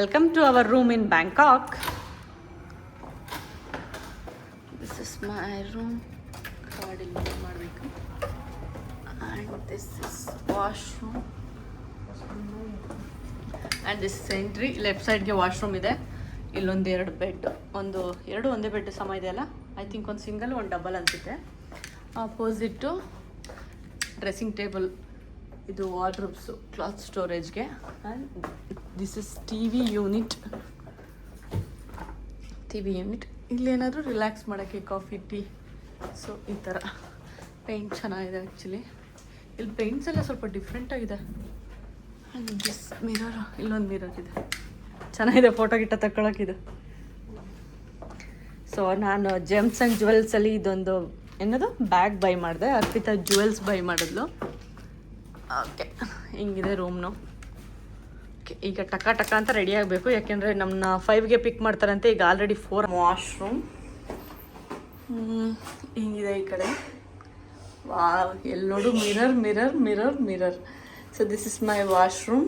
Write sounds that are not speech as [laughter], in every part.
Welcome to our room in Bangkok. This is my room. ಮಾಡಬೇಕು. And this is washroom and this entry left ಸೈಡ್ಗೆ washroom ಇದೆ. ಇಲ್ಲೊಂದು ಎರಡು bed ಒಂದು, ಎರಡು ಒಂದೇ ಬೆಡ್ ಸಮ ಇದೆಯಲ್ಲ ಐ ಥಿಂಕ್ ಒಂದು ಸಿಂಗಲ್ ಒಂದು ಡಬಲ್ ಅನಿಸುತ್ತೆ. ಆಪೋಸಿಟ್ಟು ಡ್ರೆಸ್ಸಿಂಗ್ ಟೇಬಲ್ ಇದು wardrobes cloth ಸ್ಟೋರೇಜ್ಗೆ and this is T V unit T V unit ಇಲ್ಲೇನಾದರೂ relax ಮಾಡೋಕ್ಕೆ ಕಾಫಿ ಟೀ ಸೊ ಈ ಥರ ಪೇಂಟ್ ಚೆನ್ನಾಗಿದೆ ಆ್ಯಕ್ಚುಲಿ ಇಲ್ಲಿ ಪೇಂಟ್ಸ್ ಎಲ್ಲ ಸ್ವಲ್ಪ ಡಿಫ್ರೆಂಟ್ ಆಗಿದೆ. ಆ್ಯಂಡ್ ದಿಸ್ ಮಿರರ್ ಇಲ್ಲೊಂದು ಮಿರರ್ ಇದೆ. ಚೆನ್ನಾಗಿದೆ ಫೋಟೋ ಗಿಟ್ಟ ತಗೊಳಕ್ಕಿದೆ ಸೊ ನಾನು ಜೆಮ್ಸ್ ಆ್ಯಂಡ್ ಜುವೆಲ್ಸಲ್ಲಿ ಇದೊಂದು ಏನದು? ಬ್ಯಾಗ್ ಬೈ ಮಾಡಿದೆ. ಅರ್ಪಿತಾ ಜುವೆಲ್ಸ್ ಬೈ ಮಾಡಿದ್ಲು. ಓಕೆ ಹಿಂಗಿದೆ ರೂಮ್ನು ಈಗ ಟಕ ಟಕ ಅಂತ ರೆಡಿ ಆಗಬೇಕು. ಯಾಕೆಂದರೆ ನಮ್ಮನ್ನ ಫೈವ್ಗೆ ಪಿಕ್ ಮಾಡ್ತಾರಂತೆ. ಈಗ ಆಲ್ರೆಡಿ ಫೋರ್ ವಾಶ್ರೂಮ್ ಹಿಂಗಿದೆ ಈ ಕಡೆ. ವಾ ಎಲ್ಲೋಡು mirror mirror mirror mirror so this is my washroom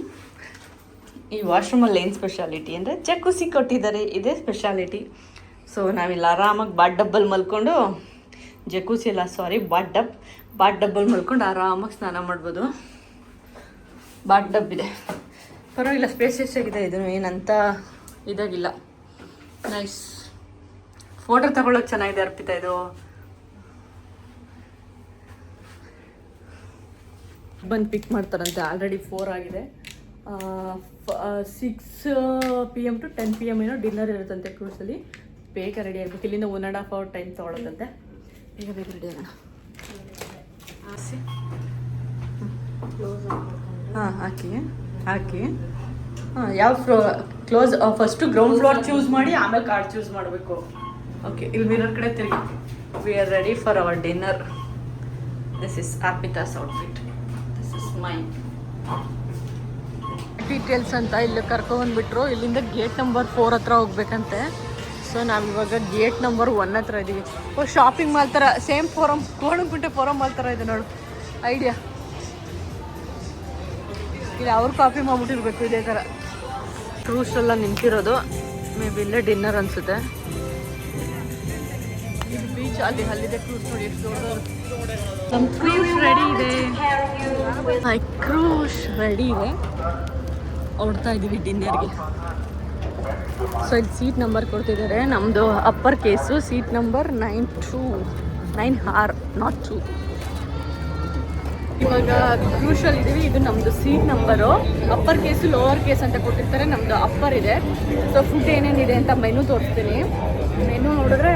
ಈ ವಾಶ್ರೂಮಲ್ಲಿ ಏನು ಸ್ಪೆಷಾಲಿಟಿ ಅಂದರೆ ಚಕ್ಕುಸಿ ಕೊಟ್ಟಿದ್ದಾರೆ. ಇದೇ ಸ್ಪೆಷಾಲಿಟಿ ಸೊ ನಾವಿಲ್ಲಿ ಆರಾಮಾಗಿ ಬಾಟ್ ಡಬ್ಬಲ್ ಮಲ್ಕೊಂಡು ಜಕೂಸಿ ಅಲ್ಲ sorry bathtub bath double ಮಲ್ಕೊಂಡು ಆರಾಮಾಗಿ ಸ್ನಾನ ಮಾಡ್ಬೋದು. ಬಾಟ್ ಡಬ್ ಇದೆ. ಪರವಾಗಿಲ್ಲ ಸ್ಪೇಸಿಯಸ್ ಆಗಿದೆ ಇದನ್ನು ಏನಂತ ಇದಾಗಿಲ್ಲ. ನೈಸ್ ಫೋಟೋ ತಗೊಳ್ಳೋಕೆ ಚೆನ್ನಾಗಿದೆ ಅರ್ಪಿತಾ ಇದು. ಬಂದು ಪಿಕ್ ಮಾಡ್ತಾರಂತೆ ಆಲ್ರೆಡಿ ಫೋರ್ ಆಗಿದೆ. Six P M to ten P M ಏನೋ ಡಿನ್ನರ್ ಇರುತ್ತಂತೆ ಕ್ರೂಸಲ್ಲಿ ಬೇಗ ರೆಡಿ ಆಗಬೇಕು. ಇಲ್ಲಿಂದ one and half hour time ತೊಗೊಳತ್ತಂತೆ. ಬೇಗ ಬೇಗ ರೆಡಿ ಆಗೋಣ. ಹಾಂ ಹಾಕಿ. ಹಾಕಿ. ಹಾಂ ಯಾವ floor close first ground floor choose ಮಾಡಿ ಆಮೇಲೆ ಕಾರ್ಡ್ ಚೂಸ್ ಮಾಡಬೇಕು. ಓಕೆ ಇಲ್ಲಿ ಮಿರರ್ ಕಡೆ ತಿರುಗಿ. We are ready for our dinner this is Arpita's outfit this is my details ಅಂತ ಇಲ್ಲಿ ಕರ್ಕೊಂಡ್ಬಿಟ್ರು ಇಲ್ಲಿಂದ ಗೇಟ್ ನಂಬರ್ ಫೋರ್ ಹತ್ರ ಹೋಗ್ಬೇಕಂತೆ. ಸೊ ನಾವಿವಾಗ ಗೇಟ್ ನಂಬರ್ ಒನ್ ಹತ್ರ ಇದ್ದೀವಿ ಓ ಶಾಪಿಂಗ್ ಮಾಲ್ ಥರ same Forum Konanakunte Forum mall ಥರ ಇದೆ ನೋಡು. ಐಡಿಯಾ ಇಲ್ಲಿ, ಅವ್ರು ಕಾಫಿ ಮಾಡ್ಬಿಟ್ಟಿರ್ಬೇಕು ಇದೇ ಥರ ಕ್ರೂಸ್ ಎಲ್ಲ ನಿಂತಿರೋದು. ಮೇ ಬಿ ಇಲ್ಲೇ ಡಿನ್ನರ್ ಅನ್ಸುತ್ತೆ. ಇದು ಬೀಚ್ ಅಲ್ಲಿ, ಅಲ್ಲಿದೆ ಕ್ರೂಸ್ ನೋಡಿ ನಮ್ಮ ಕ್ರೂಸ್ ರೆಡಿ ಇದೆ. ಐ ಕ್ರೂಸ್ ರೆಡಿ ಇದೆ. ಹೊಡ್ತಾ ಇದ್ದೀವಿ ಡಿನ್ನರ್ಗೆ ಸೊ ಇಲ್ಲಿ ಸೀಟ್ ನಂಬರ್ ಕೊಡ್ತಿದ್ದಾರೆ. ನಮ್ಮದು upper case seat number nine two nine or not two ಇವಾಗ ಕ್ರೂಷಲ್ ಇದೀವಿ ಇದು ನಮ್ಮದು seat number upper case lower case ಅಂತ ಕೊಟ್ಟಿರ್ತಾರೆ. ನಮ್ಮದು ಅಪ್ಪರ್ ಇದೆ. ಸೊ ಫುಡ್ ಏನೇನಿದೆ ಅಂತ ಮೆನು ತೋರಿಸ್ತೀನಿ. ಮೆನು ನೋಡಿದ್ರೆ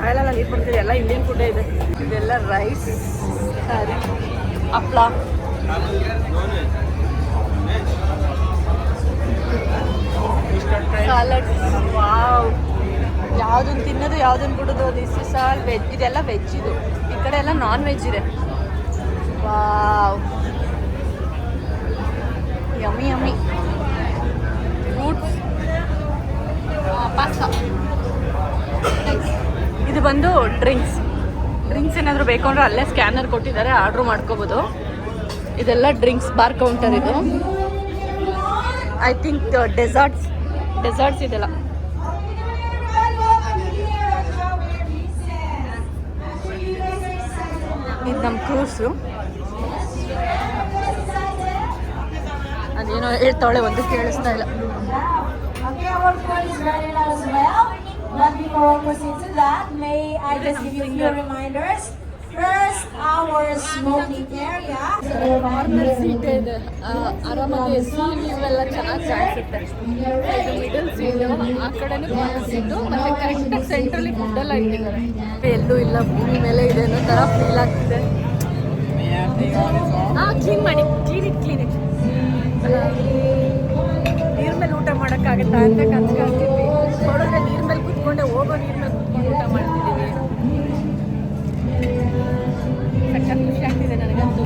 ಬಾಯಲೆಲ್ಲ ನೀರು ಬರ್ತಿದೆ ಎಲ್ಲ ಇಂಡಿಯನ್ ಫುಡ್ಡೇ ಇದೆ. ಇದೆಲ್ಲ ರೈಸ್ ಸಾರಿ ಹಪ್ಳ. ಸಾಲಡ್ ವಾವ್ ಯಾವುದನ್ನು ತಿನ್ನೋದು ಯಾವುದನ್ನು ಬಿಡೋದು ದಿಸ್ ಇಸ್ ಆಲ್ ವೆಜ್ ಇದೆಲ್ಲ ವೆಜ್ ಇದು. ಈ ಕಡೆ ಎಲ್ಲ ನಾನ್ ವೆಜ್ ಇದೆ wow yummy yummy fruits pasta ಇದು ಬಂದು ಡ್ರಿಂಕ್ಸ್. ಡ್ರಿಂಕ್ಸ್ ಏನಾದರೂ ಬೇಕು ಅಂದ್ರೆ ಅಲ್ಲೇ ಸ್ಕ್ಯಾನರ್ ಕೊಟ್ಟಿದ್ದಾರೆ, ಆರ್ಡ್ರ್ ಮಾಡ್ಕೋಬೋದು. ಇದೆಲ್ಲ ಡ್ರಿಂಕ್ಸ್ ಬಾರ್ ಕೌಂಟರ್ ಇದು. ಐ ಥಿಂಕ್ ಡೆಸರ್ಟ್ಸ್ ಡೆಸರ್ಟ್ಸ್ ಇದೆಲ್ಲ. ಇದು ನಮ್ಮ ಕ್ರೂಸು ಅದೇನೋ ಹೇಳ್ತಾಳೆ ಒಂದು ಕೇಳಿಸ್ತಾ ಇಲ್ಲ. I just give you a few reminders. First, our smoking area. Corner seat ಇದೆ ಆರಾಮಾಗಿ ಸಿ ಇವೆಲ್ಲ ಚೆನ್ನಾಗಿ ಕಾಣಿಸುತ್ತೆ. ಇದು ಮಿಡಲ್ ಸೀಟು ಆ ಕಡೆನೂ ಸೀಟು ಮತ್ತೆ ಕರೆಕ್ಟಾಗಿ ಸೆಂಟ್ರಲ್ಲಿ ಫುಡ್ಡೆಲ್ಲ ಇಟ್ಟಿದ್ದಾರೆ. ಎಲ್ಲೂ ಇಲ್ಲ ಭೂಮಿ ಮೇಲೆ ಇದೆ ಅನ್ನೋ ಥರ ಫೀಲ್ ಆಗ್ತಿದೆ. ಹಾಂ ಕ್ಲೀನ್ ಮಾಡಿ ಕ್ಲೀನ್ ಇಟ್ ಕ್ಲೀನ್ ಇಟ್ ನೀರ್ ಮೇಲೆ ಊಟ ಮಾಡೋಕ್ಕಾಗತ್ತಾ ಅಂತ ಕನ್ಸ್ಕೊಳ್ತೀವಿ ನೋಡಿದ್ರೆ ನೀರ್ ಮೇಲೆ ಕುತ್ಕೊಂಡೆ ಹೋಗೋ ನೀರ್ ಮೇಲೆ ಕುತ್ಕೊಂಡು ಊಟ ಮಾಡ್ತಿದ್ದೀವಿ ಸಖತ್ ಖುಷಿ ಆಗ್ತಿದೆ ನನಗಂತೂ.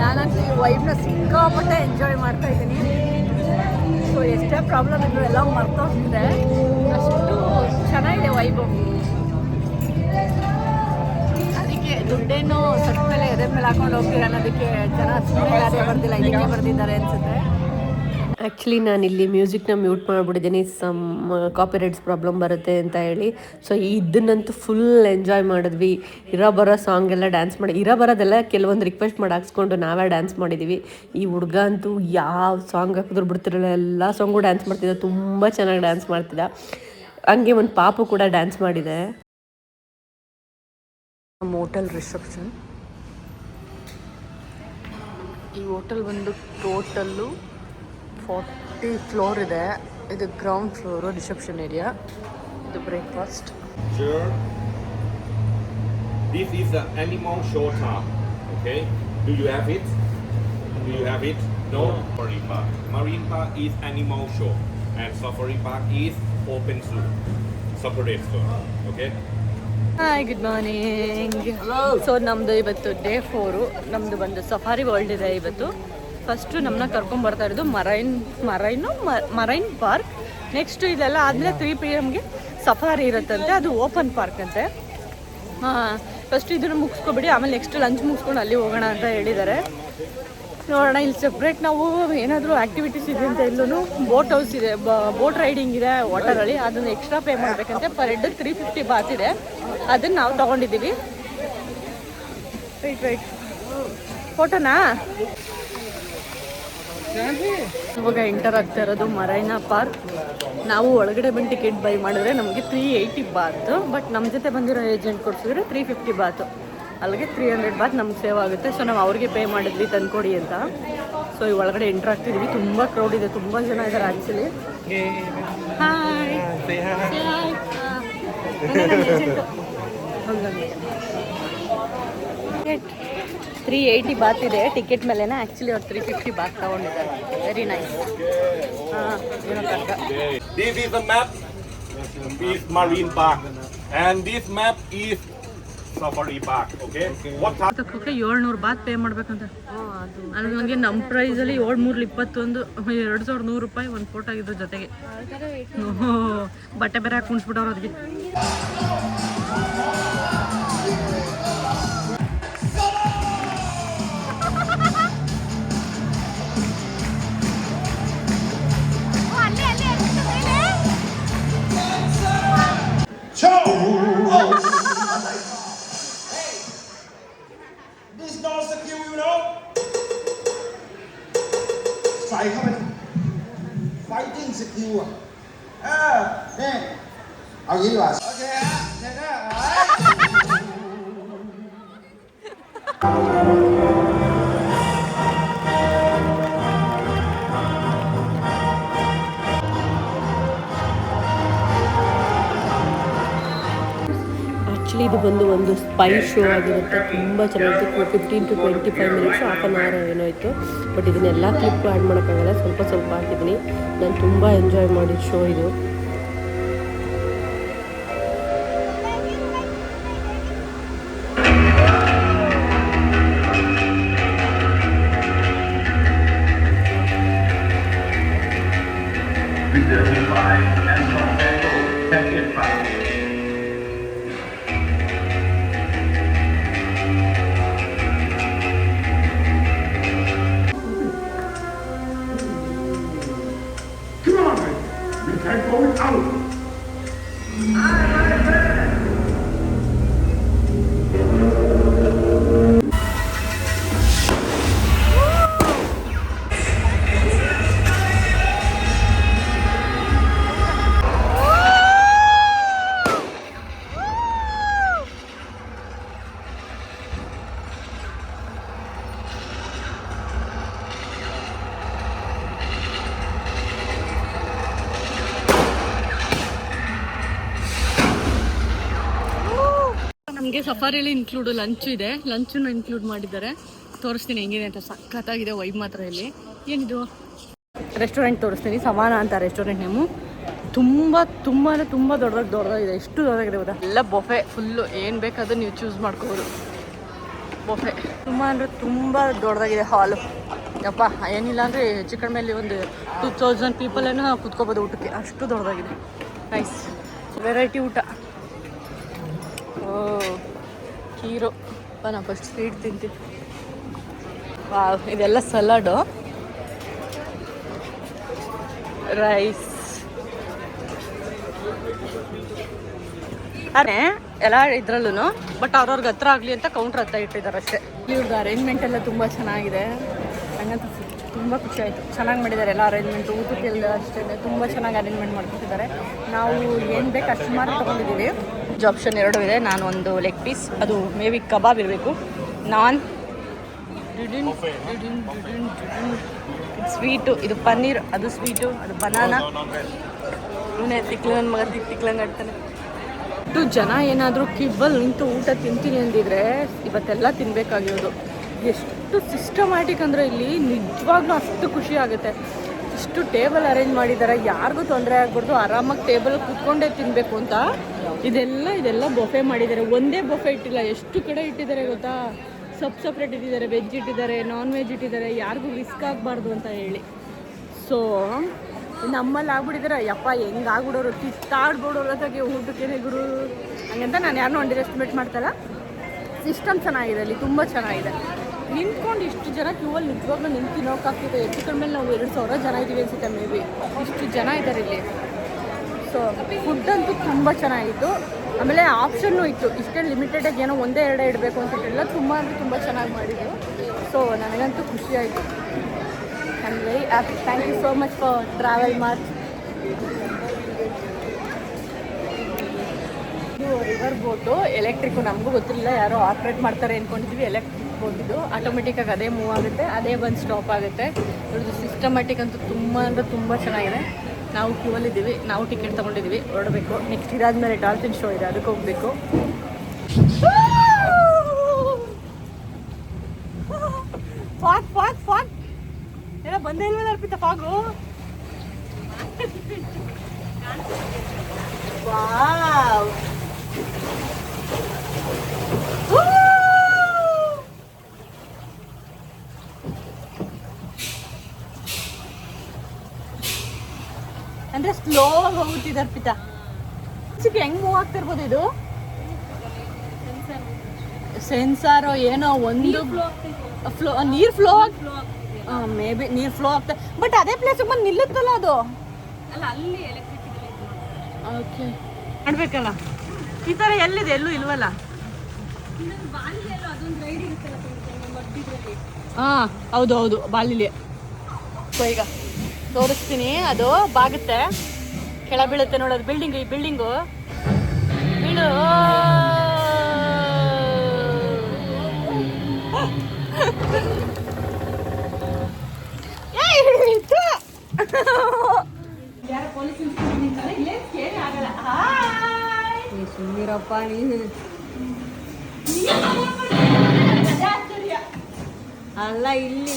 ನಾನಂತೂ ಈ ವೈಬ್ನ ಸಿಕ್ಕಾಪಟ್ಟೆ ಎಂಜಾಯ್ ಮಾಡ್ತಾ ಇದ್ದೀನಿ. ಸೊ ಎಷ್ಟೇ ಪ್ರಾಬ್ಲಮ್ ಇದ್ರು ಎಲ್ಲ ಮರ್ತೋಗ್ತಿದೆ. ಅಷ್ಟು ಚೆನ್ನಾಗಿದೆ ವೈಬು ಅದಕ್ಕೆ ದುಡ್ಡೇನು ಸಟ್ ಮೇಲೆ ಎದೆ ಮೇಲೆ ಹಾಕೊಂಡು ಹೋಗ್ತೀರ ಅನ್ನೋದಕ್ಕೆ ಜನ ಸುಮ್ಮನೆ ಯಾರೇ ಬರ್ದಿಲ್ಲ, ಇದಕ್ಕೆ ಬರ್ತಿದ್ದಾರೆ ಅನ್ಸುತ್ತೆ. ಆ್ಯಕ್ಚುಲಿ ನಾನು ಇಲ್ಲಿ ಮ್ಯೂಸಿಕ್ನ ಮ್ಯೂಟ್ ಮಾಡಿಬಿಟ್ಟಿದ್ದೀನಿ. ಸಮ್ ಕಾಪಿರೈಟ್ಸ್ ಪ್ರಾಬ್ಲಮ್ ಬರುತ್ತೆ ಅಂತ ಹೇಳಿ. ಸೊ ಇದನ್ನಂತೂ ಫುಲ್ ಎಂಜಾಯ್ ಮಾಡಿದ್ವಿ. ಇರೋ ಬರೋ ಸಾಂಗ್ ಎಲ್ಲ ಡ್ಯಾನ್ಸ್ ಮಾಡಿ, ಇರೋ ಬರೋದೆಲ್ಲ ಕೆಲವೊಂದು ರಿಕ್ವೆಸ್ಟ್ ಮಾಡಿ ಹಾಕ್ಸ್ಕೊಂಡು ನಾವೇ ಡ್ಯಾನ್ಸ್ ಮಾಡಿದ್ದೀವಿ ಈ ಹುಡುಗ ಅಂತೂ ಯಾವ ಸಾಂಗ್ ಹಾಕಿದ್ರು ಬಿಡ್ತಿರಲ್ಲ, ಎಲ್ಲ ಸಾಂಗು ಡ್ಯಾನ್ಸ್ ಮಾಡ್ತಿದ್ದ, ತುಂಬ ಚೆನ್ನಾಗಿ ಡ್ಯಾನ್ಸ್ ಮಾಡ್ತಿದ್ದ. ಹಂಗೆ ಒಂದು ಪಾಪು ಕೂಡ ಡ್ಯಾನ್ಸ್ ಮಾಡಿದೆ. ನಮ್ಮ ಹೋಟೆಲ್ ರಿಸೆಪ್ಷನ್ ಈ ಹೋಟೆಲ್ ಬಂದು ಟೋಟಲ್ಲು ಫಾರ್ಟಿ ಫ್ಲೋರ್ ಇದೆ ಇದು ಗ್ರೌಂಡ್ ಫ್ಲೋರು ರಿಸೆಪ್ಷನ್ ಏರಿಯಾ ಇದು breakfast Sure. This is the animal shorter. Okay. Do you have it? Do you have it? No. Park. Marine Park is animal show, and Safari Park is open zoo. Separate zoo. Okay. Hi good morning so ನಮ್ಮದು ಇವತ್ತು day four ನಮ್ಮದು ಬಂದು safari world ಇದೆ ಇವತ್ತು first ನಮ್ಮನ್ನ ಕರ್ಕೊಂಡು ಬರ್ತಾ ಇರೋದು marine marine marine park next ಇದೆಲ್ಲ ಆದಮೇಲೆ ತ್ರೀ ಪಿ ಎಮ್ಗೆ ಸಫಾರಿ ಇರುತ್ತಂತೆ ಅದು ಓಪನ್ ಪಾರ್ಕ್ ಅಂತೆ. ಫಸ್ಟ್ ಇದನ್ನು ಮುಗಿಸ್ಕೊಬಿಡಿ ಆಮೇಲೆ ನೆಕ್ಸ್ಟ್ ಲಂಚ್ ಮುಗಿಸ್ಕೊಂಡು ಅಲ್ಲಿ ಹೋಗೋಣ ಅಂತ ಹೇಳಿದ್ದಾರೆ ನೋಡೋಣ ಇಲ್ಲಿ ಸಪ್ರೇಟ್ ನಾವು ಏನಾದರೂ ಆ್ಯಕ್ಟಿವಿಟೀಸ್ ಇದೆ ಅಂತ ಇಲ್ಲೂ ಬೋಟ್ ಹೌಸ್ ಇದೆ ಬೋಟ್ ರೈಡಿಂಗ್ ಇದೆ ವಾಟರಲ್ಲಿ ಅದನ್ನು extra pay ಮಾಡಬೇಕಂತೆ. Per head three fifty baht ಇದೆ. ಅದನ್ನು ನಾವು ತೊಗೊಂಡಿದ್ದೀವಿ. ರೈಟ್ ರೈಟ್ ಫೋಟೋನಾ ಇವಾಗ ಎಂಟರ್ ಆಗ್ತಾ ಇರೋದು ಮರೈನಾ ಪಾರ್ಕ್. ನಾವು ಒಳಗಡೆ ಬಂದು ಟಿಕೆಟ್ ಬೈ ಮಾಡಿದ್ರೆ ನಮಗೆ ತ್ರೀ ಏಯ್ಟಿ ಬಾತು ಬಟ್ ನಮ್ಮ ಜೊತೆ ಬಂದಿರೋ ಏಜೆಂಟ್ ಕೊಡ್ಸಿದ್ರೆ ತ್ರೀ ಫಿಫ್ಟಿ ಬಾತು ಅಲ್ಲಿಗೆ ತ್ರೀ ಹಂಡ್ರೆಡ್ ಬಾತ್ ನಮ್ಗೆ ಸೇವ್ ಆಗುತ್ತೆ. ಸೊ ನಾವು ಅವ್ರಿಗೆ ಪೇ ಮಾಡಿದ್ವಿ ತಂದ್ಕೊಡಿ ಅಂತ. ಸೊ ಈ ಒಳಗಡೆ ಎಂಟರ್ ಆಗ್ತಿದ್ವಿ. ತುಂಬ ಕ್ರೌಡ್ ಇದೆ. ತುಂಬ ಜನ ಇದ್ದಾರೆ actually hi three eighty baht ಇದೆ ಟಿಕೆಟ್ ಮೇಲೆನೇ ಆ್ಯಕ್ಚುಲಿ ಅವ್ರು ತ್ರೀ ಫಿಫ್ಟಿ ಬಾತ್ ತಗೊಂಡಿದ್ದಾರೆ ವೆರಿ ನೈಸ್ ಹಾಂ ಏನೋ ತರ್ಕ This is the map. Is Marine Park, and this map is Safari Park. Okay. What time? ಅದಕ್ಕೆ ಏಳ್ನೂರು ಬಾತ್ ಪೇ ಮಾಡ್ಬೇಕಂತ ಅದು ನನಗೆ ನಮ್ಮ ಪ್ರೈಸಲ್ಲಿ ಏಳು ಮೂರ್ಲಿ ಇಪ್ಪತ್ತೊಂದು ಎರಡು ಸಾವಿರದ ನೂರು ರೂಪಾಯಿ ಒಂದು ಫೋಟೋ ಆಗಿದ್ರು ಜೊತೆಗೆ ಓಹೋ, ಬಟ್ಟೆ ಬೇರೆ ಹಾಕಿ ಕುಣಿಸ್ಬಿಟ್ಟವ್ರು ಅದಕ್ಕೆ This don't secure you know ใส่เข้าไป fighting skill อะเออนี่เอางี้ดีกว่าโอเคฮะเสร็จแล้ว ಇದು ಬಂದು ಒಂದು ಸ್ಪೈ ಶೋ ಆಗಿರುತ್ತೆ. ತುಂಬ ಚೆನ್ನಾಗಿತ್ತು. Fifteen to twenty five minutes half an hour ಏನೋ ಇತ್ತು. ಬಟ್ ಇದನ್ನೆಲ್ಲ ಕ್ಲಿಪ್ ಆ್ಯಡ್ ಮಾಡೋಕ್ಕಾಗಲ್ಲ. ಸ್ವಲ್ಪ ಸ್ವಲ್ಪ ಹಾಕಿದ್ದೀನಿ. ನಾನು ತುಂಬ ಎಂಜಾಯ್ ಮಾಡಿದ ಶೋ ಇದು. ನಮಗೆ ಸಫಾರಿಯಲ್ಲಿ ಇನ್ಕ್ಲೂಡ್ ಲಂಚು ಇದೆ. ಲಂಚನ್ನು ಇನ್ಕ್ಲೂಡ್ ಮಾಡಿದ್ದಾರೆ. ತೋರಿಸ್ತೀನಿ ಹೆಂಗಿದೆ ಅಂತ ಸಖತ್ತಾಗಿದೆ ವೈಬ್ ಮಾತ್ರ ಇಲ್ಲಿ. ಏನಿದು? ರೆಸ್ಟೋರೆಂಟ್ ತೋರಿಸ್ತೀನಿ. ಸಮಾನ ಅಂತ ರೆಸ್ಟೋರೆಂಟ್ ನೇಮು ತುಂಬ ತುಂಬ ಅಂದರೆ ತುಂಬ ದೊಡ್ಡದಾಗಿ, ದೊಡ್ಡದಾಗಿದೆ. ಎಷ್ಟು ದೊಡ್ಡದಾಗಿದೆ ಗೊತ್ತಾ? ಎಲ್ಲ ಬೊಫೆ ಫುಲ್ಲು ಏನು ಬೇಕಾದ್ರೂ ನೀವು ಚೂಸ್ ಮಾಡ್ಕೋಬೋದು. ಬೊಫೆ ತುಂಬ ಅಂದರೆ ತುಂಬ ದೊಡ್ಡದಾಗಿದೆ ಹಾಲು ಯಪ್ಪ, ಏನಿಲ್ಲ ಅಂದರೆ ಹೆಚ್ಚು ಕಡಿಮೆ ಅಲ್ಲಿ ಒಂದು ಟೂ ತೌಸಂಡ್ ಪೀಪಲ್ ನಾವು ಕುತ್ಕೋಬೋದು ಊಟಕ್ಕೆ. ಅಷ್ಟು ದೊಡ್ಡದಾಗಿದೆ. ನೈಸ್ ವೆರೈಟಿ ಊಟ. ಓ, ಹೀರೋ. ನಾ ಫಸ್ಟ್ ಸ್ವೀಟ್ ತಿಂತೀನಿ. ವಾವ್, ಇದೆಲ್ಲ ಸಲಾಡು ರೈಸ್ ಅದೇ, ಎಲ್ಲ ಇದ್ರಲ್ಲೂ ಬಟ್ ಅವ್ರವ್ರಿಗೆ ಹತ್ರ ಆಗಲಿ ಅಂತ ಕೌಂಟ್ರ್ ಹತ್ರ ಇಟ್ಟಿದ್ದಾರೆ ಅಷ್ಟೇ. ಇವ್ರದ್ದು ಅರೇಂಜ್ಮೆಂಟ್ ಎಲ್ಲ ತುಂಬ ಚೆನ್ನಾಗಿದೆ. ಹಂಗಂತ ತುಂಬ ಖುಷಿ ಆಯಿತು. ಚೆನ್ನಾಗಿ ಮಾಡಿದ್ದಾರೆ ಎಲ್ಲ ಅರೇಂಜ್ಮೆಂಟ್ ಊಟಕ್ಕೆಲ್ಲ ಅಷ್ಟೇ, ತುಂಬ ಚೆನ್ನಾಗಿ ಅರೇಂಜ್ಮೆಂಟ್ ಮಾಡ್ಕೊಟ್ಟಿದ್ದಾರೆ. ನಾವು ಏನು ಬೇಕು ಅಷ್ಟು ಮಾತ್ರ ತೊಗೊಂಡಿದ್ದೀವಿ. ಆಪ್ಷನ್ ಎರಡು ಇದೆ. ನಾನು ಒಂದು ಲೆಗ್ ಪೀಸ್ ಅದು ಮೇ ಬಿ ಕಬಾಬ್ ಇರಬೇಕು. ನಾನ್ ಸ್ವೀಟು ಇದು ಪನ್ನೀರ್, ಅದು ಸ್ವೀಟು ಅದು ಬನಾನಾ ಇವನೇ ತಿಕ್ಲ ನನ್ನ ಮಗ ತಿಕ್ ತಿಕ್ಲಂಗೆ ಆಡ್ತಾನೆ ಇಷ್ಟು ಜನ ಏನಾದರೂ ಕಿಬ್ಬಲ್ಲಿ ನಿಂತು ಊಟ ತಿಂತೀನಿ ಅಂದಿದ್ರೆ ಇವತ್ತೆಲ್ಲ ತಿನ್ನಬೇಕಾಗಿರೋದು ಎಷ್ಟು ಸಿಸ್ಟಮ್ಯಾಟಿಕ್ ಅಂದರೆ ಇಲ್ಲಿ ನಿಜವಾಗ್ಲೂ ಅಷ್ಟು ಖುಷಿ ಆಗುತ್ತೆ. ಇಷ್ಟು ಟೇಬಲ್ ಅರೇಂಜ್ ಮಾಡಿದ್ದಾರೆ ಯಾರಿಗೂ ತೊಂದರೆ ಆಗ್ಬಾರ್ದು, ಆರಾಮಾಗಿ ಟೇಬಲ್ ಕುತ್ಕೊಂಡೇ ತಿನ್ನಬೇಕು ಅಂತ. ಇದೆಲ್ಲ ಇದೆಲ್ಲ ಬೊಫೆ ಮಾಡಿದ್ದಾರೆ ಒಂದೇ ಬೊಫೆ ಇಟ್ಟಿಲ್ಲ, ಎಷ್ಟು ಕಡೆ ಇಟ್ಟಿದ್ದಾರೆ ಗೊತ್ತಾ? ಸಪ್ ಸಪ್ರೇಟ್ ಇಟ್ಟಿದ್ದಾರೆ ವೆಜ್ ಇಟ್ಟಿದ್ದಾರೆ ನಾನ್ ವೆಜ್ ಇಟ್ಟಿದ್ದಾರೆ ಯಾರಿಗೂ ರಿಸ್ಕ್ ಆಗಬಾರ್ದು ಅಂತ ಹೇಳಿ. ಸೊ ನಮ್ಮಲ್ಲಿ ಆಗ್ಬಿಟ್ಟಿದ್ದಾರೆ ಯಪ್ಪ ಹೆಂಗೆ ಆಗ್ಬಿಡೋರು ಕಿತ್ತಾಡ್ಬಿಡೋರು ಹೊರತಾಗಿ ಊಟಕ್ಕೇನೆ ಗುರು. ಹಂಗಂತ ನಾನು ಯಾರನ್ನೂ ಅಂಡರ್ ಎಸ್ಟಿಮೇಟ್ ಮಾಡ್ತಾಯಿಲ್ಲ ಸಿಸ್ಟಮ್ ಚೆನ್ನಾಗಿದೆ ಅಲ್ಲಿ, ತುಂಬ ಚೆನ್ನಾಗಿದೆ. ನಿಂತ್ಕೊಂಡು ಇಷ್ಟು ಜನ ಕ್ಯೂವಲ್ಲಿ ನಿಜವಾಗ್ಲೂ ನಿಂತು ತಿನ್ನೋಕ್ಕಾಗ್ತಿದೆ ಹೆಚ್ಚು ಕಡಿಮೆ ನಾವು ಎರಡು ಸಾವಿರ ಜನ ಇದ್ದೀವಿ ಅನ್ಸುತ್ತೆ ಮೇ ಬಿ. ಇಷ್ಟು ಜನ ಇದ್ದಾರೆ ಇಲ್ಲಿ. ಸೊ ಫುಡ್ ಅಂತೂ ತುಂಬ ಚೆನ್ನಾಗಿತ್ತು. ಆಮೇಲೆ ಆಪ್ಷನ್ನು ಇತ್ತು. ಇಷ್ಟೇ ಲಿಮಿಟೆಡಾಗಿ ಏನೋ ಒಂದೇ ಎರಡೇ ಇಡಬೇಕು ಅಂತ ಹೇಳಿಲ್ಲ ತುಂಬ ಅಂದರೆ ತುಂಬ ಚೆನ್ನಾಗಿ ಮಾಡಿದ್ರು. ಸೊ ನನಗಂತೂ ಖುಷಿ ಆಯಿತು I am very happy thank you so much for Travel March. ಇದು ರಿವರ್ ಬೋಟು ಎಲೆಕ್ಟ್ರಿಕ್ಕು ನಮಗೂ ಗೊತ್ತಿಲ್ಲ ಯಾರೋ ಆಪ್ರೇಟ್ ಮಾಡ್ತಾರೆ ಅಂದ್ಕೊಂಡಿದ್ವಿ ಎಲೆಕ್ಟ್ರಿಕ್ ಬೋಟ್ ಆಟೋಮೆಟಿಕ್ ಆಗಿ ಅದೇ ಮೂವ್ ಆಗುತ್ತೆ, ಅದೇ ಬಂದು ಸ್ಟಾಪ್ ಆಗುತ್ತೆ. ಇವ್ರದ್ದು ಸಿಸ್ಟಮ್ಯಾಟಿಕ್ ಅಂತೂ ತುಂಬ ಅಂದರೆ ತುಂಬ ಚೆನ್ನಾಗಿದೆ. ನಾವು ಕ್ಯೂವಲ್ಲಿದ್ದೀವಿ ನಾವು ಟಿಕೆಟ್ ತೊಗೊಂಡಿದ್ದೀವಿ, ಹೊರಡಬೇಕು. ನೆಕ್ಸ್ಟ್ ಇದಾದ್ಮೇಲೆ ಡಾಲ್ಫಿನ್ ಶೋ ಇದೆ, ಅದಕ್ಕೆ ಹೋಗಬೇಕು. ಫಾಕ್ ಫಾಕ್ ಫಾಕ್ ಎಲ್ಲ ಬಂದೇ ಇಲ್ವಲ್ಲ ಅರ್ಪಿತ ಫಾಗು [laughs] ವಾವ್ ಅಂದ್ರೆ ಸ್ಲೋ ಹೋಗ್ಬಿಟ್ಟಿದೆ ಅರ್ಪಿತ ಚಿಕ್ಕ ಹೆಂಗ್ ಮೂವ್ ಆಗ್ತಿರ್ಬೋದು ಇದು? ಸೆನ್ಸಾರ್ ಏನೋ ಒಂದು ಫ್ಲೋ ನೀರ್ ಫ್ಲೋ ಮೇ ಬಿ ನೀರ್ ಫ್ಲೋ ಆಗ್ತದೆ ಬಟ್ ಅದೇ ಪ್ಲೇಸ್ ಬಂದು ನಿಲ್ಲುತ್ತಲ್ಲ ಅದು? ಓಕೆ ಮಾಡ್ಬೇಕಲ್ಲ ಈ ತರ ಎಲ್ಲಿದೆ? ಎಲ್ಲೂ ಇಲ್ವಲ್ಲ? ಹಾ ಹೌದು ಹೌದು ಬಾಲಿಲಿ. ಸೊ ಈಗ ತೋರಿಸ್ತೀನಿ ಅದು ಬಾಗುತ್ತೆ. ಕೆಳ ಬೀಳುತ್ತೆ ನೋಡೋದು ಬಿಲ್ಡಿಂಗ್ ಈ ಬಿಲ್ಡಿಂಗು ಬೀಳು. ಏಯ್, ಥು. ಸುಮ್ಮನಿರಪ್ಪ ನೀನು. ಅಲ್ಲ ಇಲ್ಲಿ.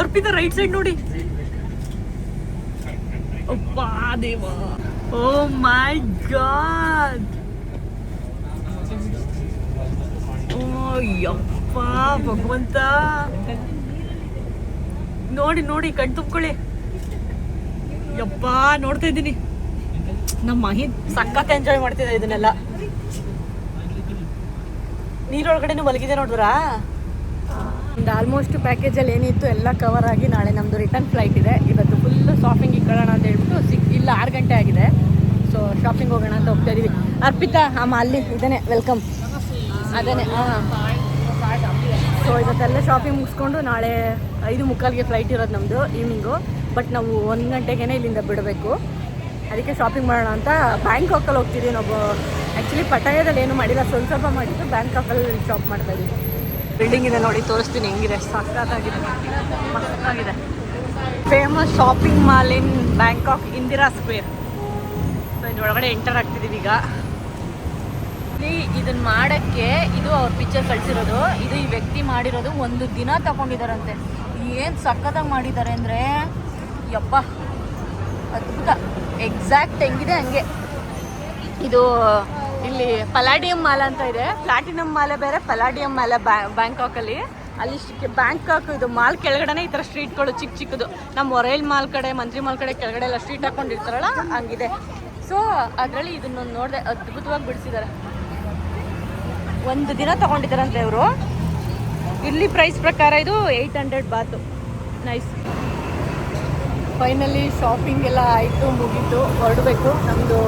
ಅರ್ಪಿತ ರೈಟ್ ಸೈಡ್ ನೋಡಿ. ದೇವ. ಓ ಮೈ ಯಪ್ಪ, ಭಗವಂತ. ನೋಡಿ ನೋಡಿ ಕಣ್ ತುಂಬ್ಕೊಳ್ಳಿ. ಯಪ್ಪ, ನೋಡ್ತಾ ಇದ್ದೀನಿ. ನಮ್ಮ ಮಹಿ ಸಖತ್ ಎಂಜಾಯ್ ಮಾಡ್ತಿದ್ದೆ ಇದನ್ನೆಲ್ಲ. ನೀರೊಳಗಡೆನೂ ಮಲಗಿದೆ ನೋಡಿದ್ರಾ? ಒಂದು ಆಲ್ಮೋಸ್ಟ್ ಪ್ಯಾಕೇಜಲ್ಲಿ ಏನಿತ್ತು, ಎಲ್ಲ ಕವರ್ ಆಗಿ ನಾಳೆ ನಮ್ಮದು ರಿಟರ್ನ್ ಫ್ಲೈಟ್ ಇದೆ. ಇವತ್ತು ಫುಲ್ಲು ಶಾಪಿಂಗ್ ಕಳೋಣ ಅಂತ ಹೇಳ್ಬಿಟ್ಟು ಸಿಕ್ ಇಲ್ಲ ಆರು ಗಂಟೆ ಆಗಿದೆ. ಸೊ ಶಾಪಿಂಗ್ ಹೋಗೋಣ ಅಂತ ಹೋಗ್ತಾ ಇದೀವಿ. ಅರ್ಪಿತಾ, ಆಮ, ಅಲ್ಲಿ ಇದೇನೆ ವೆಲ್ಕಮ್ ಅದೇನೆ ಹಾಂ ಸೊ ಇವತ್ತೆಲ್ಲ ಶಾಪಿಂಗ್ ಮುಗಿಸ್ಕೊಂಡು ನಾಳೆ ಐದು ಮುಕ್ಕಾಲಿಗೆ ಫ್ಲೈಟ್ ಇರೋದು ನಮ್ಮದು ಈವ್ನಿಂಗು ಬಟ್ ನಾವು ಒಂದು ಗಂಟೆಗೇನೆ ಇಲ್ಲಿಂದ ಬಿಡಬೇಕು. ಅದಕ್ಕೆ ಶಾಪಿಂಗ್ ಮಾಡೋಣ ಅಂತ ಬ್ಯಾಂಕಾಕಲ್ಲಿ ಹೋಗ್ತಿದ್ದೀವಿ ನಾವು ಆ್ಯಕ್ಚುಲಿ ಪಟಾಯದಲ್ಲಿ ಏನು ಮಾಡಿಲ್ಲ. ಸ್ವಲ್ಪ ಸ್ವಲ್ಪ ಮಾಡಿದ್ದು ಬ್ಯಾಂಕಾಕಲ್ಲಿ ಶಾಪ್ ಮಾಡ್ತಾ ಇದ್ದೀವಿ ಬಿಲ್ಡಿಂಗ್ ಇದೆ ನೋಡಿ, ತೋರಿಸ್ತೀನಿ ಹೆಂಗಿದೆ. ಸಖತ್ತಾಗಿದೆ. ಮಸ್ತಾಗಿದೆ. Famous shopping mall in Bangkok Indira Square so ಇದ್ರೊಳಗಡೆ ಎಂಟರ್ ಆಗ್ತಿದ್ದೀವಿ ಈಗ. ಇಲ್ಲಿ ಇದನ್ನ ಮಾಡೋಕ್ಕೆ ಇದು ಅವ್ರ ಪಿಕ್ಚರ್ ಕಳಿಸಿರೋದು. ಇದು ಈ ವ್ಯಕ್ತಿ ಮಾಡಿರೋದು ಒಂದು ದಿನ ತಗೊಂಡಿದ್ದಾರಂತೆ ಏನು ಸಕ್ಕತ್ತಾಗಿ ಮಾಡಿದ್ದಾರೆ ಅಂದರೆ, ಯಪ್ಪ, ಅದ್ಭುತ. ಎಕ್ಸಾಕ್ಟ್ ಹೆಂಗಿದೆ ಹಂಗೆ. ಇದು ಇಲ್ಲಿ ಪಲಾಡಿಯಂ ಮಾಲ್ ಅಂತ ಇದೆ. ಪ್ಲಾಟಿನಮ್ ಮಾಲೆ ಬೇರೆ ಪಲಾಡಿಯಂ ಮಾಲೆ ಬ್ಯಾಂಕಾಕಲ್ಲಿ ಅಲ್ಲಿ ಬ್ಯಾಂಕಾಕ್ ಇದು ಮಾಲ್ ಕೆಳಗಡೆ ಈ ಥರ ಸ್ಟ್ರೀಟ್ಗಳು ಚಿಕ್ಕ ಚಿಕ್ಕದು ನಮ್ಮ ಒರೈಲ್ ಮಾಲ್ ಕಡೆ ಮಂತ್ರಿ ಮಾಲ್ ಕಡೆ ಕೆಳಗಡೆ ಎಲ್ಲ ಸ್ಟ್ರೀಟ್ ಹಾಕೊಂಡಿರ್ತಾರಲ್ಲ, ಹಂಗಿದೆ. ಸೊ ಅದರಲ್ಲಿ ಇದನ್ನ ನೋಡಿದೆ, ಅದ್ಭುತವಾಗಿ ಬಿಡಿಸಿದ್ದಾರೆ ಒಂದು ದಿನ ತಗೊಂಡಿದ್ದಾರಂತೆ ಇವರು. ಇಲ್ಲಿ ಪ್ರೈಸ್ ಪ್ರಕಾರ ಇದು eight hundred baht. Nice finally shopping ಎಲ್ಲ ಆಯಿತು, ಮುಗೀತು, ಹೊರಡಬೇಕು. ನಮ್ಮದು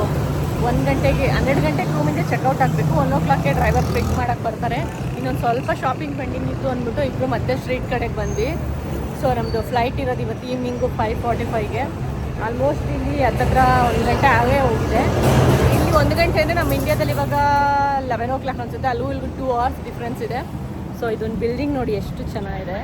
ಒಂದು ಗಂಟೆಗೆ, ಹನ್ನೆರಡು ಗಂಟೆಗೆ ರೂಮಿಂದ ಚೆಕ್ಔಟ್ ಆಗಬೇಕು. ಒನ್ ಓ ಕ್ಲಾಕ್ಗೆ ಡ್ರೈವರ್ ಪಿಕ್ ಮಾಡೋಕ್ಕೆ ಬರ್ತಾರೆ. ಇನ್ನೊಂದು ಸ್ವಲ್ಪ ಶಾಪಿಂಗ್ ಪೆಂಡಿಂಗ್ ಇತ್ತು ಅಂದ್ಬಿಟ್ಟು ಇಬ್ಬರು ಮತ್ತೆ ಸ್ಟ್ರೀಟ್ ಕಡೆಗೆ ಬಂದು ಸೊ ನಮ್ಮದು ಫ್ಲೈಟ್ ಇರೋದು ಇವತ್ತು ಈವ್ನಿಂಗು ಫೈವ್ ಫಾರ್ಟಿ ಫೈವ್ಗೆ ಆಲ್ಮೋಸ್ಟ್ ಇಲ್ಲಿ ಹತ್ತತ್ರ ಒಂದು ಗಂಟೆ ಆಗೇ ಹೋಗಿದೆ. ಇಲ್ಲಿ ಒಂದು ಗಂಟೆ ಅಂದರೆ ನಮ್ಮ ಇಂಡಿಯಾದಲ್ಲಿ ಇವಾಗ ಲೆವೆನ್ ಓ ಕ್ಲಾಕ್ ಅನಿಸುತ್ತೆ. ಅಲ್ಲೂ ಇಲ್ಲಿ ಟೂ ಅವರ್ಸ್ ಡಿಫ್ರೆನ್ಸ್ ಇದೆ. ಸೊ ಇದೊಂದು ಬಿಲ್ಡಿಂಗ್ ನೋಡಿ ಎಷ್ಟು ಚೆನ್ನಾಗಿದೆ.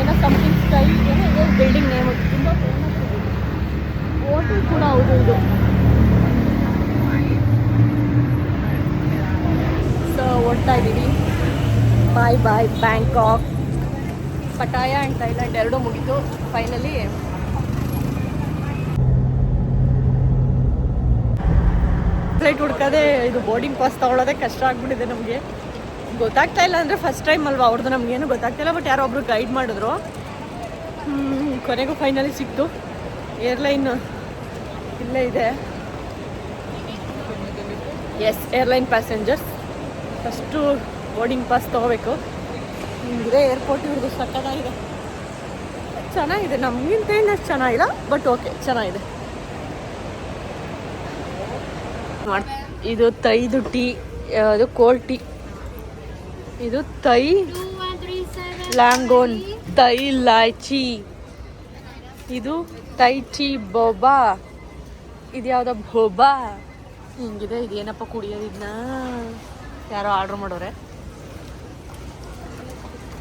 ಏನೋ ಸಮಥಿಂಗ್ ಬಿಲ್ಡಿಂಗ್ ನೇಮ್ ತುಂಬ ಫೇಮಸ್ ಹೋಟೆಲ್ ಕೂಡ ಹೌದು ಇದು ಸೊ ಓಡ್ತಾ ಇದ್ದೀವಿ bye bye Bangkok Pattaya and Thailand ಎರಡೂ ಮುಗಿತು ಫೈನಲಿ ಫ್ಲೈಟ್ ಹುಡ್ಕೋದೇ ಇದು ಬೋರ್ಡಿಂಗ್ ಪಾಸ್ ತೊಗೊಳೋದೇ ಕಷ್ಟ ಆಗ್ಬಿಟ್ಟಿದೆ ನಮಗೆ. ಗೊತ್ತಾಗ್ತಾ ಇಲ್ಲ ಅಂದರೆ ಫಸ್ಟ್ ಟೈಮ್ ಅಲ್ವಾ ಅವ್ರದ್ದು ನಮಗೇನು ಗೊತ್ತಾಗ್ತಿಲ್ಲ ಬಟ್ ಯಾರೋ ಒಬ್ರು ಗೈಡ್ ಮಾಡಿದ್ರು. ಕೊನೆಗೂ ಫೈನಲಿ ಸಿಕ್ತು. ಏರ್ಲೈನ್ ಇಲ್ಲೇ ಇದೆ. S airline passengers first boarding pass ತೊಗೋಬೇಕು. ಇದೇ ಏರ್ಪೋರ್ಟ್ ಇವ್ರದ್ದು ಸಕ್ಕತ್ತಾಗಿದೆ. ಚೆನ್ನಾಗಿದೆ ನಮಗಿಂತ ಏನಷ್ಟು ಚೆನ್ನಾಗಿಲ್ಲ ಬಟ್ ಓಕೆ ಚೆನ್ನಾಗಿದೆ. ಇದು ತೈದು ಟೀ ಅದು ಕೋಲ್ಡ್ ಟೀ ಇದು ತೈ ಲ್ಯಾಂಗೋನ್ ತೈ ಲಾಯ್ಚಿ ಇದು ತೈ ಚಿ ಬೋಬಾ. ಇದು ಯಾವ್ದೋ ಬೋಬಾ. ಹಿಂಗಿದೆ, ಇದು ಏನಪ್ಪ ಕುಡಿಯೋದು ಇದನ್ನ ಯಾರೋ ಆರ್ಡ್ರ್ ಮಾಡೋರೆ.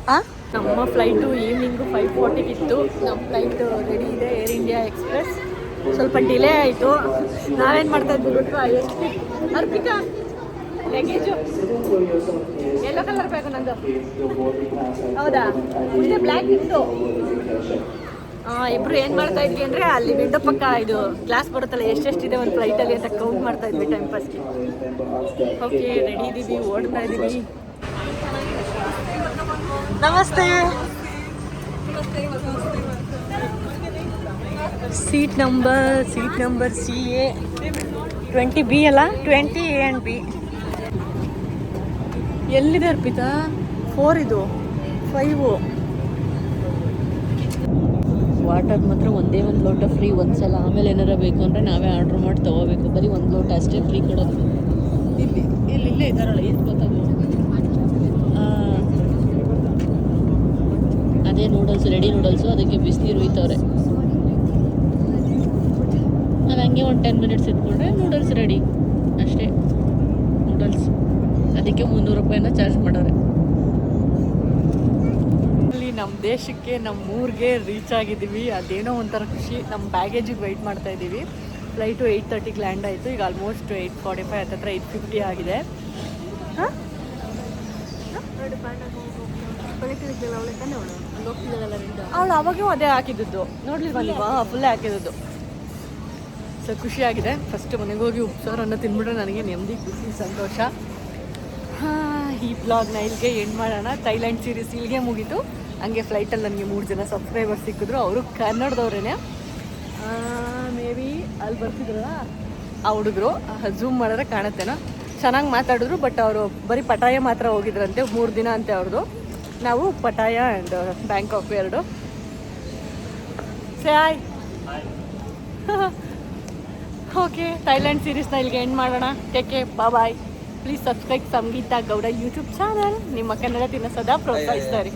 ಆ? ನಮ್ಮ ಫ್ಲೈಟು ಈವ್ನಿಂಗು ಫೈವ್ ಫೋರ್ಟಿಗಿತ್ತು ನಮ್ಮ ಫ್ಲೈಟ್ ರೆಡಿ ಇದೆ ಏರ್ ಇಂಡಿಯಾ ಎಕ್ಸ್ಪ್ರೆಸ್ ಸ್ವಲ್ಪ ಡಿಲೇ ಆಯಿತು. ನಾವೇನು ಮಾಡ್ತಾ ಇದ್ವಿ ಗೊತ್ತು? ಅರ್ಪಿಕಾ ಎಲ್ಲೋ ಕಲರ್ ಬೇಕು ನಂದು. ಹೌದಾ? ಇದೆ ಬ್ಲ್ಯಾಕ್ ಇತ್ತು ಇಬ್ರು ಏನು ಮಾಡ್ತಾ ಇದ್ವಿ ಅಂದ್ರೆ ಅಲ್ಲಿ ವಿಂಡೋ ಪಕ್ಕ ಇದು ಕ್ಲಾಸ್ ಬರುತ್ತಲ್ಲ, ಎಷ್ಟೆಷ್ಟಿದೆ ಒಂದು ಫ್ಲೈಟಲ್ಲಿ ಅಂತ ಕೌಂಟ್ ಮಾಡ್ತಾ ಇದ್ವಿ ಟೈಮ್ ಪಾಸ್ಗೆ ಓಕೆ ರೆಡಿ ಇದ್ದೀವಿ ಓಡ್ತಾ ಇದ್ದೀವಿ ನಮಸ್ತೆ. Seat number seat number C A twenty B ಅಲ್ಲ? ಟ್ವೆಂಟಿ ಎ ಆ್ಯಂಡ್ ಬಿ ಎಲ್ಲಿದೆ ಅರ್ಪಿತಾ? ಫೋರ್ ಇದು. ಫೈವು ವಾಟರ್ ಮಾತ್ರ ಒಂದೇ ಒಂದು ಲೋಟ ಫ್ರೀ ಒಂದ್ಸಲ ಆಮೇಲೆ ಏನಾರ ಬೇಕು ಅಂದರೆ ನಾವೇ ಆರ್ಡ್ರ್ ಮಾಡಿ ತೊಗೋಬೇಕು. ಬರೀ ಒಂದು ಲೋಟ ಅಷ್ಟೇ ಫ್ರೀ ಕೊಡೋದು. ಇಲ್ಲಿ ಇಲ್ಲಿ ಇಲ್ಲೇ ಇದ್ದಾರಲ್ಲ ಏನು ಗೊತ್ತಾಗ ಅದೇ ನೂಡಲ್ಸ್ ರೆಡಿ ನೂಡಲ್ಸು ಅದಕ್ಕೆ ಬಿಸಿನೀರು ಉಯ್ತವ್ರೆ. ಅದು ಹಂಗೆ ಒಂದು ಟೆನ್ ಮಿನಿಟ್ಸ್ ಇಟ್ಕೊಂಡ್ರೆ ನೂಡಲ್ಸ್ ರೆಡಿ ಅಷ್ಟೇ. ನೂಡಲ್ಸ್ ಅದಕ್ಕೆ ಮುನ್ನೂರು ರೂಪಾಯಿನ ಚಾರ್ಜ್ ಮಾಡೋರೆ. ಅಲ್ಲಿ ನಮ್ಮ ದೇಶಕ್ಕೆ ನಮ್ಮ ಊರಿಗೆ ರೀಚ್ ಆಗಿದ್ದೀವಿ. ಅದೇನೋ ಒಂಥರ ಖುಷಿ. ನಮ್ಮ ಬ್ಯಾಗೇಜಿಗೆ ವೆಯ್ಟ್ ಮಾಡ್ತಾ ಇದ್ದೀವಿ. ಫ್ಲೈಟು ಏಯ್ಟ್ ತರ್ಟಿಗೆ ಲ್ಯಾಂಡ್ ಆಯಿತು. ಈಗ ಆಲ್ಮೋಸ್ಟ್ ಏಯ್ಟ್ ಫಾರ್ಟಿ ಫೈವ್ ಹತ್ತತ್ರ ಏಯ್ಟ್ ಫಿಫ್ಟಿ ಆಗಿದೆ. ಹಾಂ? ಅವಳು ಅವಾಗೂ ಅದೇ ಹಾಕಿದ್ದು ನೋಡ್ಲಿಲ್ವಾ ನೀವು? ಫುಲ್ಲೇ ಹಾಕಿದ್ದು ಸೊ ಖುಷಿಯಾಗಿದೆ ಫಸ್ಟ್ ಮನೆಗೆ ಹೋಗಿ ಉಪ್ಸಾರನ್ನು ತಿಂದ್ಬಿಟ್ರೆ ನನಗೆ ನೆಮ್ಮದಿ ಖುಷಿ ಸಂತೋಷ. ಈ ಬ್ಲಾಗ್ನ ಇಲ್ಲಿಗೆ ಎಂಡ್ ಮಾಡೋಣ. ಥೈಲ್ಯಾಂಡ್ ಸೀರೀಸ್ ಇಲ್ಲಿಗೆ ಮುಗೀತು. ಹಂಗೆ ಫ್ಲೈಟಲ್ಲಿ ನನಗೆ ಮೂರು ಜನ ಸಬ್ಸ್ಕ್ರೈಬರ್ ಸಿಕ್ಕಿದ್ರು. ಅವರು ಕನ್ನಡದವ್ರೇ ಮೇ ಬಿ ಅಲ್ಲಿ ಬರ್ತಿದ್ರಲ್ಲ, ಆ ಹುಡುಗರು ಝೂಮ್ ಮಾಡಿದ್ರೆ ಕಾಣುತ್ತೇನೋ. ಚೆನ್ನಾಗಿ ಮಾತಾಡಿದ್ರು ಬಟ್ ಅವರು ಬರೀ ಪಟಾಯ ಮಾತ್ರ ಹೋಗಿದ್ರಂತೆ. ಮೂರು ದಿನ ಅಂತೆ ಅವ್ರದ್ದು ನಾವು ಪಟಾಯ ಆ್ಯಂಡ್ ಬ್ಯಾಂಕಾಕ್ ಎರಡು. ಸಾಯ್ ಓಕೆ ಥೈಲ್ಯಾಂಡ್ ಸೀರೀಸ್ನ ಇಲ್ಲಿಗೆ ಎಂಡ್ ಮಾಡೋಣ. Take care bye please subscribe Sangeetha Gowda YouTube channel ನಿಮ್ಮ ಕನ್ನಡ ದಿನ ಸದಾ ಪ್ರೋತ್ಸಾಹಿಸ್ತಾರೆ